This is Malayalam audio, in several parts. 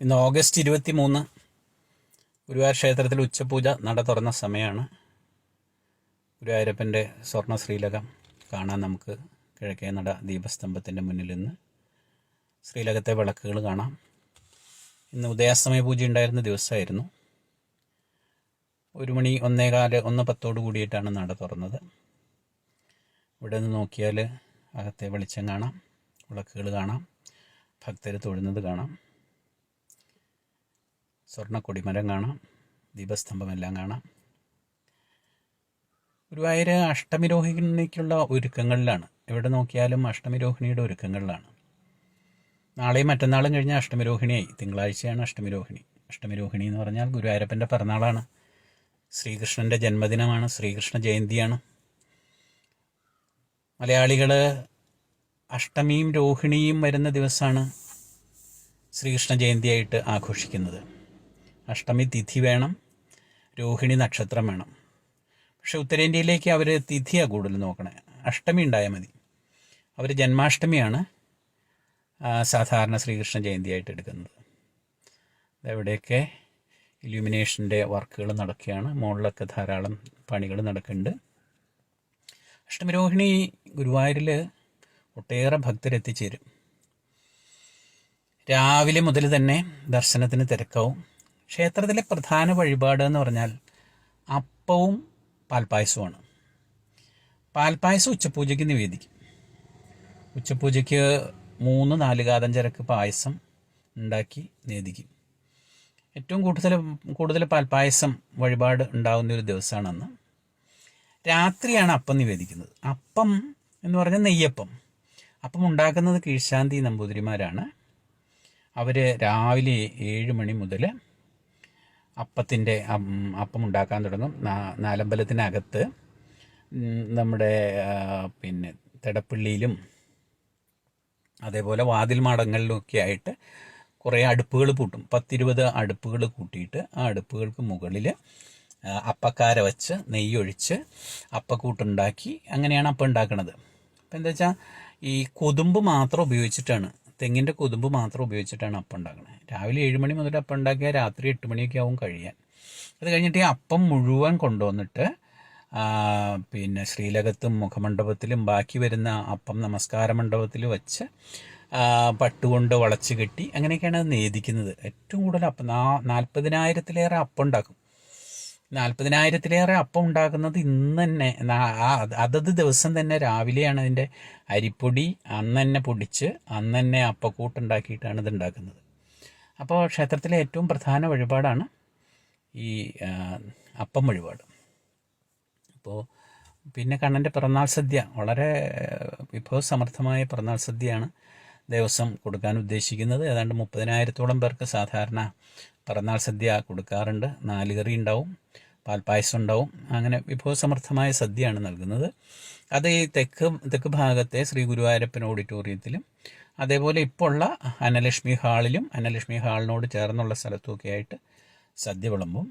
ഇന്ന് ഓഗസ്റ്റ് ഇരുപത്തി മൂന്ന് ഗുരുവായൂർ ക്ഷേത്രത്തിൽ ഉച്ചപൂജ നട തുറന്ന സമയമാണ്. ഗുരുവായൂരപ്പന്റെ സ്വർണ ശ്രീലകം കാണാൻ നമുക്ക് കിഴക്കേ നട ദീപസ്തംഭത്തിന്റെ മുന്നിൽ നിന്ന് ശ്രീലകത്തെ വിളക്കുകൾ കാണാം. ഇന്ന് ഉദയാസ്തമയ പൂജ ഉണ്ടായിരുന്ന ദിവസമായിരുന്നു. ഒരു മണി ഒന്നേകാൽ ഒന്ന് പത്തോട് കൂടിയിട്ടാണ് നട തുറന്നത്. ഇവിടെ നിന്ന് നോക്കിയാൽ അകത്തെ വെളിച്ചം കാണാം വിളക്കുകൾ കാണാം ഭക്തർ തൊഴുന്നത് കാണാം. സ്വർണ കൊടിമരം കാണാം ദീപസ്തംഭമെല്ലാം കാണാം. ഗുരുവായൂർ അഷ്ടമിരോഹിണിക്കുള്ള ഒരുക്കങ്ങളിലാണ്. എവിടെ നോക്കിയാലും അഷ്ടമിരോഹിണിയുടെ ഒരുക്കങ്ങളിലാണ്. നാളെയും മറ്റന്നാളും കഴിഞ്ഞ അഷ്ടമിരോഹിണിയായി. തിങ്കളാഴ്ചയാണ് അഷ്ടമിരോഹിണി. അഷ്ടമിരോഹിണി എന്ന് പറഞ്ഞാൽ ഗുരുവായൂരപ്പന്റെ പിറന്നാളാണ്. ശ്രീകൃഷ്ണന്റെ ജന്മദിനമാണ്. ശ്രീകൃഷ്ണ ജയന്തിയാണ്. മലയാളികൾ അഷ്ടമിയും രോഹിണിയും വരുന്ന ദിവസമാണ് ശ്രീകൃഷ്ണ ജയന്തിയായിട്ട് ആഘോഷിക്കുന്നത്. അഷ്ടമി തിഥി വേണം രോഹിണി നക്ഷത്രം വേണം. പക്ഷെ ഉത്തരേന്ത്യയിലേക്ക് അവർ തിഥിയാണ് കൂടുതൽ നോക്കണേ. അഷ്ടമി ഉണ്ടായാൽ മതി. അവർ ജന്മാഷ്ടമിയാണ് സാധാരണ ശ്രീകൃഷ്ണ ജയന്തിയായിട്ട് എടുക്കുന്നത്. അതെവിടെയൊക്കെ ഇല്യൂമിനേഷന്റെ വർക്കുകൾ നടക്കുകയാണ്. മുകളിലൊക്കെ ധാരാളം പണികൾ നടക്കുന്നുണ്ട്. അഷ്ടമിരോഹിണി ഗുരുവായൂരിൽ ഒട്ടേറെ ഭക്തരെത്തിച്ചേരും. രാവിലെ മുതൽ തന്നെ ദർശനത്തിന് തിരക്കാവും. ക്ഷേത്രത്തിലെ പ്രധാന വഴിപാട് എന്ന് പറഞ്ഞാൽ അപ്പവും പാൽപ്പായസവുമാണ്. പാൽപ്പായസം ഉച്ചപൂജയ്ക്ക് നിവേദിക്കും. ഉച്ചപൂജയ്ക്ക് മൂന്ന് നാല് കാതം ചരക്ക് പായസം ഉണ്ടാക്കി നിവേദിക്കും. ഏറ്റവും കൂടുതൽ കൂടുതൽ പാൽപ്പായസം വഴിപാട് ഉണ്ടാകുന്ന ഒരു ദിവസമാണെന്ന് രാത്രിയാണ് അപ്പം നിവേദിക്കുന്നത്. അപ്പം എന്ന് പറഞ്ഞാൽ നെയ്യപ്പം. അപ്പം ഉണ്ടാക്കുന്നത് കീഴ്ശാന്തി നമ്പൂതിരിമാരാണ്. അവർ രാവിലെ ഏഴ് മണി മുതൽ അപ്പത്തിന്റെ അപ്പം ഉണ്ടാക്കാൻ തുടങ്ങും. നാലമ്പലത്തിനകത്ത് നമ്മുടെ പിന്നെ തെടപ്പള്ളിയിലും അതേപോലെ വാതിൽ മാടങ്ങളിലൊക്കെ ആയിട്ട് കുറേ അടുപ്പുകൾ പൂട്ടും. പത്തിരുപത് അടുപ്പുകൾ കൂട്ടിയിട്ട് ആ അടുപ്പുകൾക്ക് മുകളിൽ അപ്പക്കാര വച്ച് നെയ്യൊഴിച്ച് അപ്പക്കൂട്ടുണ്ടാക്കി അങ്ങനെയാണ് അപ്പം ഉണ്ടാക്കുന്നത് അപ്പം എന്താ വെച്ചാൽ ഈ കൊതുമ്പ് മാത്രം ഉപയോഗിച്ചിട്ടാണ് തെങ്ങിന്റെ കൊതുമ്പ് മാത്രം ഉപയോഗിച്ചിട്ടാണ് അപ്പം ഉണ്ടാക്കുന്നത് രാവിലെ ഏഴ് മണി മുതൽ അപ്പം ഉണ്ടാക്കിയാൽ രാത്രി എട്ട് മണിയൊക്കെ ആവും കഴിയാൻ. അത് കഴിഞ്ഞിട്ട് ഈ അപ്പം മുഴുവൻ കൊണ്ടുവന്നിട്ട് പിന്നെ ശ്രീലകത്തും മുഖമണ്ഡപത്തിലും ബാക്കി വരുന്ന അപ്പം നമസ്കാര മണ്ഡപത്തിൽ വെച്ച് പട്ടുകൊണ്ട് വളച്ച് കെട്ടി അങ്ങനെയൊക്കെയാണ് അത് നേദിക്കുന്നത്. ഏറ്റവും കൂടുതൽ അപ്പം നാൽപ്പതിനായിരത്തിലേറെ അപ്പം ഉണ്ടാക്കും. നാൽപ്പതിനായിരത്തിലേറെ അപ്പം ഉണ്ടാക്കുന്നത് ഇന്ന് തന്നെ. അതത് ദിവസം തന്നെ രാവിലെയാണ് അതിന്റെ അരിപ്പൊടി അന്ന് തന്നെ പൊടിച്ച് അന്ന് തന്നെ അപ്പക്കൂട്ടുണ്ടാക്കിയിട്ടാണ് ഇത് ഉണ്ടാക്കുന്നത്. അപ്പോൾ ക്ഷേത്രത്തിലെ ഏറ്റവും പ്രധാന വഴിപാടാണ് ഈ അപ്പം വഴിപാട്. അപ്പോൾ പിന്നെ കണ്ണന്റെ പിറന്നാൾ സദ്യ വളരെ വിഭവസമർത്ഥമായ പിറന്നാൾ സദ്യയാണ് ദിവസം കൊടുക്കാൻ ഉദ്ദേശിക്കുന്നത്. ഏതാണ്ട് മുപ്പതിനായിരത്തോളം പേർക്ക് സാധാരണ പിറന്നാൾ സദ്യ കൊടുക്കാറുണ്ട്. നാല് കറി ഉണ്ടാവും പാൽപ്പായസം ഉണ്ടാവും. അങ്ങനെ വിഭവസമർത്ഥമായ സദ്യയാണ് നൽകുന്നത്. അത് ഈ തെക്ക് തെക്ക് ഭാഗത്തെ ശ്രീ ഗുരുവായൂരപ്പൻ ഓഡിറ്റോറിയത്തിലും അതേപോലെ ഇപ്പോൾ ഉള്ള അനലക്ഷ്മി ഹാളിലും അനലക്ഷ്മി ഹാളിനോട് ചേർന്നുള്ള സ്ഥലത്തുമൊക്കെ ആയിട്ട് സദ്യ വിളമ്പും.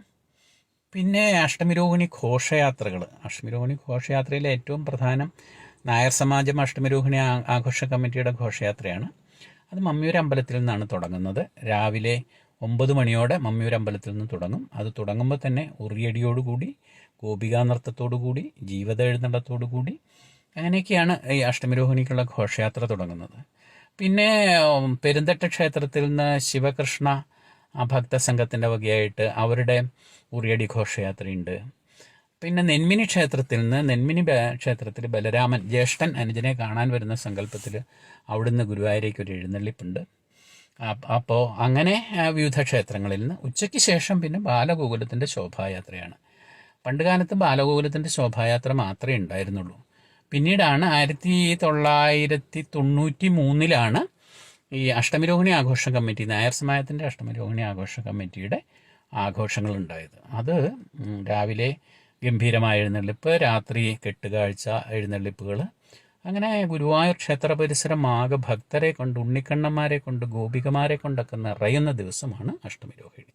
പിന്നെ അഷ്ടമിരോഹിണി ഘോഷയാത്രകൾ. അഷ്ടമിരോഹിണി ഘോഷയാത്രയിലെ ഏറ്റവും പ്രധാനം നായർ സമാജം അഷ്ടമിരോഹിണി ആഘോഷ കമ്മിറ്റിയുടെ ഘോഷയാത്രയാണ്. അത് മമ്മിയൂർ അമ്പലത്തിൽ നിന്നാണ് തുടങ്ങുന്നത്. രാവിലെ ഒമ്പത് മണിയോടെ മമ്മിയൂർ അമ്പലത്തിൽ നിന്ന് തുടങ്ങും. അത് തുടങ്ങുമ്പോൾ തന്നെ ഉറിയടിയോടുകൂടി നൃത്തത്തോടുകൂടി ജീവിത എഴുന്നള്ളത്തോടുകൂടി അങ്ങനെയൊക്കെയാണ് ഈ അഷ്ടമിരോഹിണിക്കുള്ള ഘോഷയാത്ര തുടങ്ങുന്നത്. പിന്നെ പെരുന്തട്ട ക്ഷേത്രത്തിൽ നിന്ന് ശിവകൃഷ്ണ ഭക്ത ഭക്തസംഘത്തിന്റെ വകയായിട്ട് അവരുടെ ഉറിയടി ഘോഷയാത്രയുണ്ട്. പിന്നെ നെന്മിനി ക്ഷേത്രത്തിൽ നിന്ന് നെന്മിനി ക്ഷേത്രത്തിൽ ബലരാമൻ ജ്യേഷ്ഠൻ അനുജനെ കാണാൻ വരുന്ന സങ്കല്പത്തിൽ അവിടുന്ന് ഗുരുവായൂരേക്ക് ഒരു എഴുന്നള്ളിപ്പുണ്ട്. അപ്പോൾ അങ്ങനെ വിവിധ ക്ഷേത്രങ്ങളിൽ നിന്ന് ഉച്ചയ്ക്ക് ശേഷം പിന്നെ ബാലഗോകുലത്തിന്റെ ശോഭായാത്രയാണ്. പണ്ടുകാലത്ത് ബാലഗോകുലത്തിന്റെ ശോഭായാത്ര മാത്രമേ ഉണ്ടായിരുന്നുള്ളൂ. പിന്നീടാണ് ആയിരത്തി തൊള്ളായിരത്തി തൊണ്ണൂറ്റി മൂന്നിലാണ് ഈ അഷ്ടമിരോഹിണി ആഘോഷ കമ്മിറ്റി നായർ സമാജത്തിന്റെ അഷ്ടമിരോഹിണി ആഘോഷ കമ്മിറ്റിയുടെ ആഘോഷങ്ങൾ ഉണ്ടായത്. അത് രാവിലെ ഗംഭീരമായ എഴുന്നള്ളിപ്പ് രാത്രി കെട്ടുകാഴ്ച എഴുന്നള്ളിപ്പുകൾ അങ്ങനെ ഗുരുവായൂർ ക്ഷേത്ര പരിസരം ആകെ ഭക്തരെ കൊണ്ട് ഉണ്ണിക്കണ്ണന്മാരെ കൊണ്ട് ഗോപികമാരെ കൊണ്ടൊക്കെ നിറയുന്ന ദിവസമാണ് അഷ്ടമിരോഹിണി